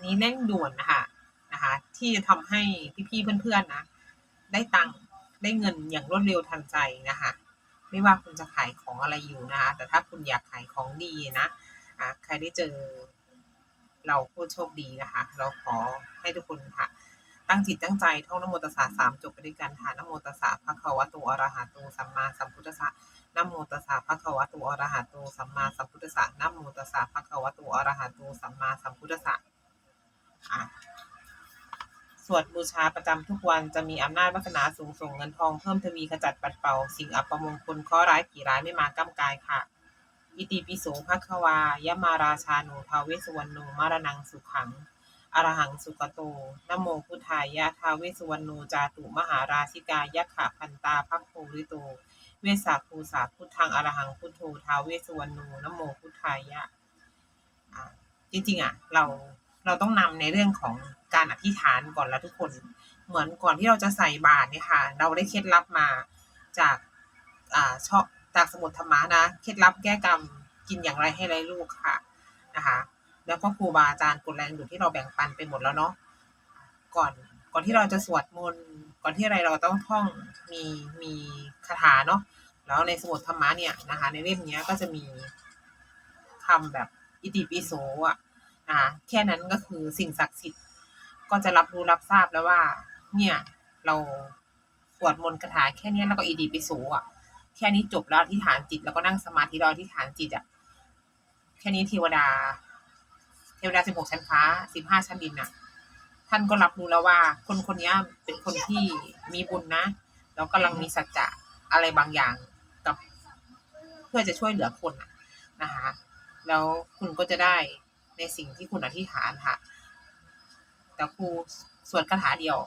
นนี้เร่งด่วนนะคะนะคะที่จะทำให้พี่ๆเพื่อนๆนะ ได้ตังค์ได้เงินอย่างรวดเร็วทันใจนะคะ ไม่ว่าคุณจะขายของอะไรอยู่นะคะ แต่ถ้าคุณอยากขายของดีนะอะใครได้เจอเราโคตรโชคดีนะคะ เราขอให้ทุกคนค่ะ ตั้งจิตตั้งใจท่องนโมตัสสะสามจบไปด้วยกันค่ะนโมตัสสะภะคะวะโตอรหะโตสัมมาสัมพุทธัสสะนโมตัสสะภะคะวะโตอะระหะโตสัมมาสัมพุทธัสสะนโมตัสสะภะคะวะโตอะระหะโตสัมมาสัมพุทธัสสะ สวดบูชาประจำทุกวันจะมีอำนาจวาสนาสูงส่งเงินทองเพิ่มทวีขจัดปัดเป่า สิ่งอัปมงคลข้อร้ายกี่ร้ายไม่มาก้ำกายค่ะ อิติปิโสภะควายะมาราชาโนทาเวสวรรณโนมารนังสุขังอรหังสุกโตนโมพุทธายะทาเวสวรรณโนจาตุมหาราชิกายะขะพันตาภักโพริโต เวสาภูสาพุทธังอรหังพุทโธทาเวสวรรณโนนโมพุทธายะอ่าจริงๆอะ เรา เราต้องนำในเรื่องของการอธิษฐานก่อนแล้วทุกคน เหมือนก่อนที่เราจะใส่บาตรเนี่ยค่ะ เราได้เคล็ดลับมาจากอ่าชอบจากสมุดธรรมะนะเคล็ดลับแก้กรรมกินอย่างไรให้ไรลูกค่ะนะคะแล้วก็ครูบาอาจารย์กดแรงดูดที่เราแบ่งปันไปหมดแล้วเนาะก่อนก่อนที่เราจะสวดมนต์ก่อนที่อะไรเราต้องท่องมีมีคาถาเนาะแล้วในสมุดธรรมะเนี่ยนะคะ ในเล่มนี้ก็จะมีคำแบบอิติปิโสอะ นะคะแค่นั้นก็คือสิ่งศักดิ์สิทธิ์ก็จะรับรู้รับทราบแล้วว่า เนี่ย เราสวดมนต์คาถาแค่นี้แล้วก็อิติปิโสอะแค่นี้จบแล้วอธิษฐานจิต แล้วก็นั่งสมาธิแล้วอธิษฐานจิตอะแค่นี้เทวดา เทวดาสิบหกชั้นฟ้าสิบห้าชั้นดินน่ะ ท่านก็รับรู้แล้วว่า คนคนนี้เป็นคนที่มีบุญนะแล้วกำลังมีสัจจะอะไรบางอย่างกับ เพื่อจะช่วยเหลือคนน่ะนะคะแล้วคุณก็จะได้ ในสิ่งที่คุณอธิษฐานค่ะ แต่ครูสวดคาถาเดียว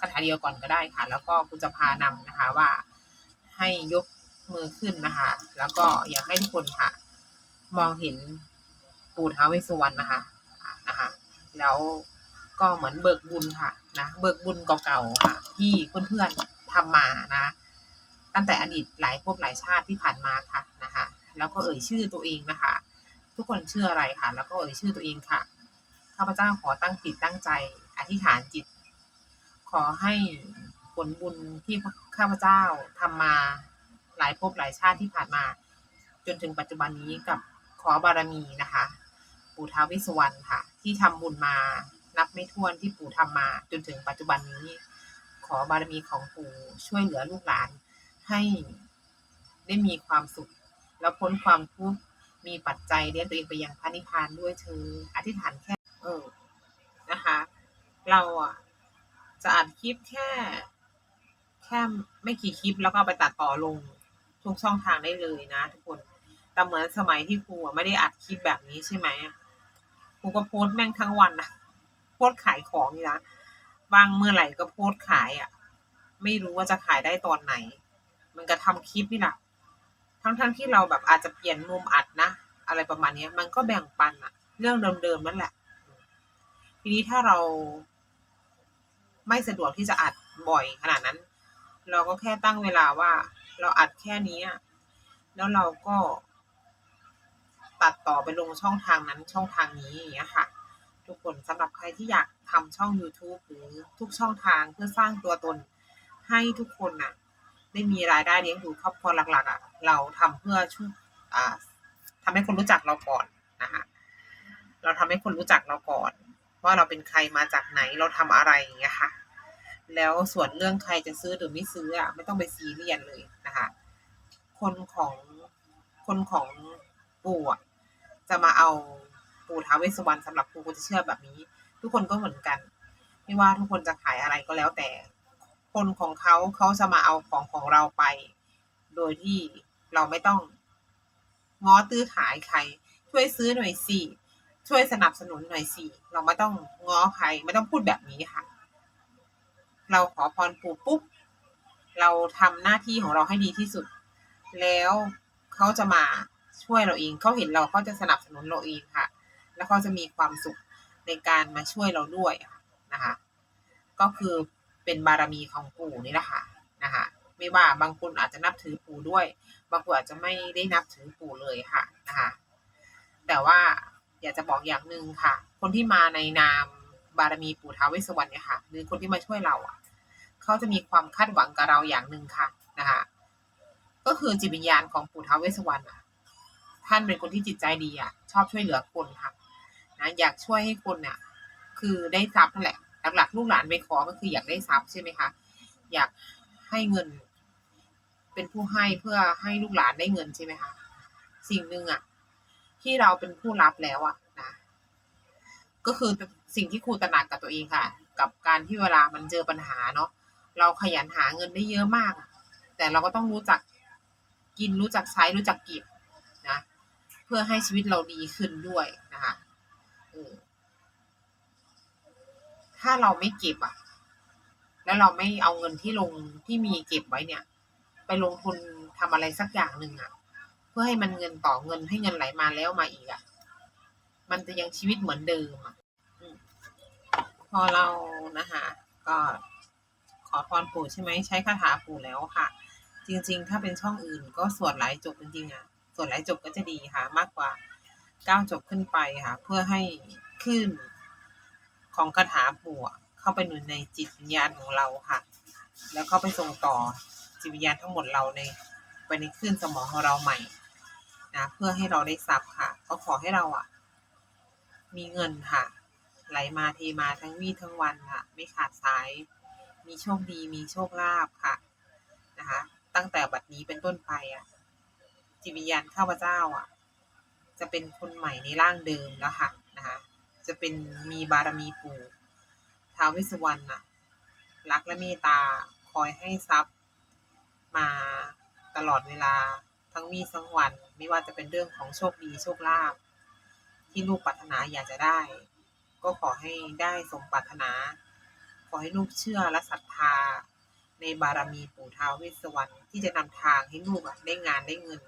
คาถาเดียวก่อนก็ได้ค่ะ แล้วก็ครูจะพานำนะคะว่าให้ยกมือขึ้นนะคะ แล้วก็อยากให้ทุกคนค่ะ มองเห็นปู่ท้าวเวสสุวรรณนะคะอะนะคะ แล้วก็เหมือนเบิกบุญค่ะนะเบิกบุญเก่าๆค่ะ ที่เพื่อนๆทำมานะตั้งแต่อดีตหลายภพหลายชาติที่ผ่านมาค่ะนะคะ แล้วก็เอ่ยชื่อตัวเองนะคะ ทุกคนชื่ออะไรค่ะแล้วก็เอ่ยชื่อตัวเองค่ะข้าพเจ้าขอตั้งจิตตั้งใจอธิษฐานจิต ขอให้ผลบุญที่ข้าพเจ้าทำมาหลายภพหลายชาติที่ผ่านมา จนถึงปัจจุบันนี้กับขอบารมีนะคะ ปู่ท้าวเวสสุวรรณค่ะ ที่ทำบุญมานับไม่ถ้วนที่ปู่ทำมา จนถึงปัจจุบันนี้ ขอบารมีของปู่ช่วยเหลือลูกหลาน ให้ได้มีความสุข แล้วพ้นความทุกข์ มีปัจจัยเลี้ยงตัวเองไปยังพระนิพพานด้วยเธอ อธิษฐานแค่เออนะคะ เราอะจะอัดคลิปแค่ แค่ไม่กี่คลิปแล้วก็ไปตัดต่อลงทุกช่องทางได้เลยนะ ทุกคนแต่เหมือนสมัยที่ครูอะไม่ได้อัดคลิปแบบนี้ใช่ไหมครูก็โพสต์แม่งทั้งวันนะโพสต์ขายของนี่นะวางเมื่อไหร่ก็โพสต์ขายอะ ไม่รู้ว่าจะขายได้ตอนไหน มันก็ทำคลิปนี่แหละ ทั้งๆที่เราแบบอาจจะเปลี่ยนมุมอัดนะ อะไรประมาณนี้มันก็แบ่งปันอะเรื่องเดิมๆนั่นแหละ ทีนี้ถ้าเราไม่สะดวกที่จะอัดบ่อยขนาดนั้น เราก็แค่ตั้งเวลาว่า เราอัดแค่นี้แล้วเราก็ ตัดต่อไปลงช่องทางนั้นช่องทางนี้อย่างเงี้ยค่ะ ทุกคนสำหรับใครที่อยากทำช่อง YouTube หรือทุกช่องทางเพื่อสร้างตัวตนให้ทุกคนน่ะ ได้มีรายได้เลี้ยงดูครอบครัวหลักๆอะเราทำเพื่อช่วยอ่าทำให้คนรู้จักเราก่อนนะคะเราทำให้คนรู้จักเราก่อน ว่าเราเป็นใครมาจากไหนเราทำอะไรอย่างเงี้ยค่ะ แล้วส่วนเรื่องใครจะซื้อหรือไม่ซื้ออะไม่ต้องไปซีเรียสเลยนะคะ คนของคนของปู่อะจะมาเอาปู่ท้าเวสวรรณสำหรับปู่ก็จะเชื่อแบบนี้ ทุกคนก็เหมือนกัน ไม่ว่าทุกคนจะขายอะไรก็แล้วแต่ คนของเขาเขาจะมาเอาของของเราไป โดยที่เราไม่ต้องง้อตื้อขายใคร ช่วยซื้อหน่อยสิช่วยสนับสนุนหน่อยสิเราไม่ต้องง้อใคร ไม่ต้องพูดแบบนี้ค่ะ เราขอพรปู่ปุ๊บเราทำหน้าที่ของเราให้ดีที่สุด แล้วเขาจะมาช่วยเราเองเขาเห็นเราเขาจะสนับสนุนเราเองค่ะ แล้วเขาจะมีความสุขในการมาช่วยเราด้วยนะคะ ก็คือ เป็นบารมีของปู่นี่แหละค่ะนะคะไม่ว่าบางคนอาจจะนับถือปู่ด้วย บางคนอาจจะไม่ได้นับถือปู่เลยค่ะนะคะแต่ว่าอยากจะบอกอย่างหนึ่งค่ะ คนที่มาในนามบารมีปู่ท้าวเวสสวรรณเนี่ยค่ะ หรือคนที่มาช่วยเราอะเขาจะมีความคาดหวังกับเราอย่างหนึ่งค่ะนะคะก็คือจิตวิญญาณของปู่ท้าวเวสสวรรณอะท่านเป็นคนที่จิตใจดีอะชอบช่วยเหลือคนค่ะนะอยากช่วยให้คนเนี่ยคือได้ทรัพย์นั่นแหละ หลักๆลูกหลานไปขอก็คืออยากได้ทรัพย์ใช่ไหมคะอยากให้เงิน เป็นผู้ให้เพื่อให้ลูกหลานได้เงินใช่ไหมคะสิ่งหนึ่งอะที่เราเป็นผู้รับแล้วอะนะก็คือสิ่งที่ครูตระหนักกับตัวเองค่ะ กับการที่เวลามันเจอปัญหาเนาะเราขยันหาเงินได้เยอะมาก แต่เราก็ต้องรู้จักกินรู้จักใช้รู้จักเก็บนะ เพื่อให้ชีวิตเราดีขึ้นด้วยนะคะเออ ถ้าเราไม่เก็บอะ แล้วเราไม่เอาเงินที่ลงที่มีเก็บไว้เนี่ย ไปลงทุนทำอะไรสักอย่างหนึ่งอะ เพื่อให้มันเงินต่อเงินให้เงินไหลมาแล้วมาอีกอะ มันจะยังชีวิตเหมือนเดิมอะพอเรานะคะก็ขอพรปู่ใช่ไหมใช้คาถาปู่แล้วค่ะ จริง ๆ ถ้าเป็นช่องอื่น ก็สวดหลายจบจริงๆอะสวดหลายจบก็จะดีค่ะ มากกว่าเก้าจบขึ้นไปค่ะ เพื่อให้ขึ้น ของคาถาปู่เข้าไปหนุนในจิตวิญญาณของเราค่ะ แล้วก็ไปส่งต่อจิตวิญญาณทั้งหมดเราในไปในคลื่นสมองของเราใหม่นะเพื่อให้เราได้ทรัพย์ค่ะ ก็ขอให้เราอะ มีเงินค่ะ ไหลมาเทมาทั้งวี่ทั้งวันค่ะ ไม่ขาดสาย มีโชคดีมีโชคลาภค่ะนะคะ ตั้งแต่บัดนี้เป็นต้นไปอะจิตวิญญาณข้าพเจ้าอะ จะเป็นคนใหม่ในร่างเดิมแล้วค่ะนะคะ จะเป็นมีบารมีปู่ท้าวเวสสวรรณน่ะ รักและเมตตาคอยให้ทรัพย์ มาตลอดเวลาทั้งวี่ทั้งวัน ไม่ว่าจะเป็นเรื่องของโชคดีโชคลาภที่ลูกปรารถนาอยากจะได้ ก็ขอให้ได้สมปรารถนา ขอให้ลูกเชื่อและศรัทธา ในบารมีปู่ท้าวเวสสวรรณที่จะนำทางให้ลูกได้งานได้เงิน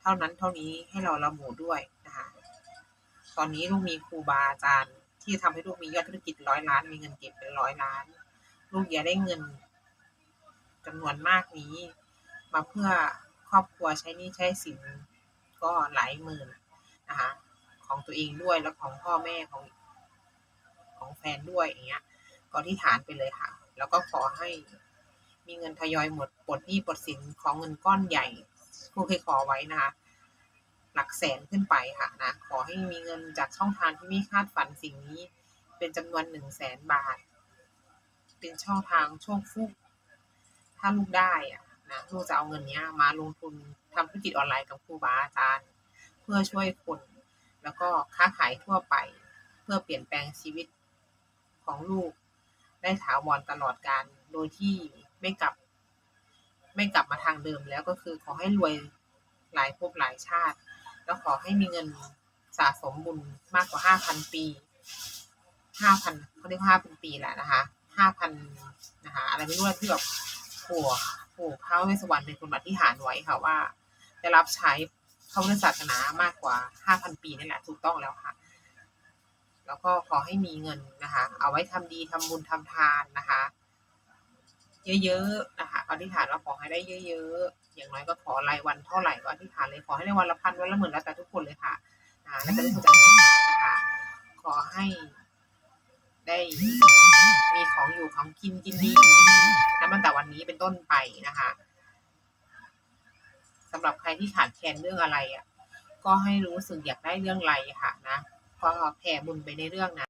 เท่านั้นเท่านี้ให้เราระบุด้วย ตอนนี้ลูกมีครูบาอาจารย์ ที่ทำให้ลูกมียอดธุรกิจร้อยล้านมีเงินเก็บเป็นร้อยล้าน ลูกอย่าได้เงินจำนวนมากนี้ มาเพื่อครอบครัวใช้นี้ใช้สินก็หลายหมื่นนะคะของตัวเองด้วยแล้วของพ่อแม่ของของแฟนด้วยอย่างเงี้ยก็ที่ฐานไปเลยค่ะ แล้วก็ขอให้มีเงินทยอยหมดปลดหนี้ปลดสินของเงินก้อนใหญ่ครูเคยขอไว้นะคะ หลักแสนขึ้นไปค่ะนะขอให้มีเงินจากช่องทางที่ไม่คาดฝันสิ่งนี้ เป็นจำนวนหนึ่งแสนบาท เป็นช่องทางโชคฟุกถ้าลูกได้อะนะลูกจะเอาเงินเนี้ยมาลงทุนทำธุรกิจออนไลน์กับครูบาอาจารย์ เพื่อช่วยคนแล้วก็ค้าขายทั่วไป เพื่อเปลี่ยนแปลงชีวิตของลูก ได้ถาวรตลอดการโดยที่ไม่กลับ ไม่กลับมาทางเดิมแล้วก็คือขอให้รวยหลายภพหลายชาติ แล้วขอให้มีเงินสะสมบุญมากกว่าห้าพันปีห้าพันเขาเรียกห้าพันปีแหละนะคะห้าพันนะคะอะไรไม่รู้ที่แบบปู่ปู่พระเวสสวรรณเป็นคนอธิษฐานไว้ค่ะว่า จะรับใช้พระพุทธศาสนามากกว่าห้าพันปีนี่แหละถูกต้องแล้วค่ะ แล้วก็ขอให้มีเงินนะคะ เอาไว้ทำดีทำบุญทำทานนะคะ เยอะๆนะคะอธิษฐานว่าขอให้ได้เยอะ ๆ อย่างน้อยก็ขอรายวันเท่าไหร่ก็อธิษฐานเลยขอให้ได้วันละพันวันละหมื่นแล้วแต่ทุกคนเลยค่ะอ่าแล้วก็ได้ทุกจากอธิษฐานนะคะขอให้ได้มีของอยู่ของกินกินดีอยู่ดีนับตั้งแต่วันนี้เป็นต้นไปนะคะสำหรับใครที่ขาดแคลนเรื่องอะไรอะ ก็ให้รู้สึกอยากได้เรื่องอะไรค่ะนะก็แผ่บุญไปในเรื่องนะ